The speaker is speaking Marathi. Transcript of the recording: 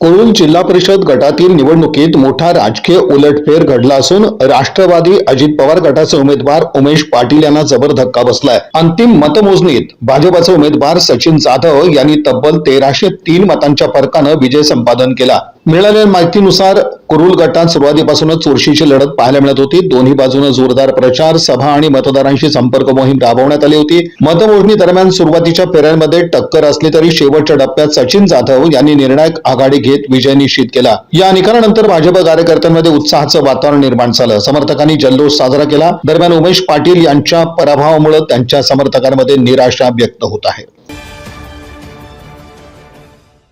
कुरुल जिल्हा परिषद गटातील निवडणुकीत मोठा राजकीय उलटफेर घडला असून राष्ट्रवादी अजित पवार गटाचे उमेदवार उमेश पाटील यांना जबर धक्का बसलाय. अंतिम मतमोजणीत भाजपाचे उमेदवार सचिन जाधव यांनी तब्बल तेराशे तीन मतांच्या फरकानं विजय संपादन केला. मिळालेल्या माहितीनुसार कुरुल गटात सुरुवातीपासूनच चुरशीची लढत पाहायला मिळत होती. दोन्ही बाजूने जोरदार प्रचार सभा आणि मतदारांशी संपर्क मोहीम राबवण्यात आली होती. मतमोजणी दरम्यान सुरुवातीच्या फेऱ्यांमध्ये टक्कर असली तरी शेवटच्या टप्प्यात सचिन जाधव यांनी निर्णायक आघाडी घेत विजय निश्चित केला. या निकालानंतर भाजप कार्यकर्त्यांमध्ये उत्साहाचं वातावरण निर्माण झालं. समर्थकांनी जल्लोष साजरा केला. दरम्यान उमेश पाटील यांच्या पराभवामुळे त्यांच्या समर्थकांमध्ये निराशा व्यक्त होत आहे.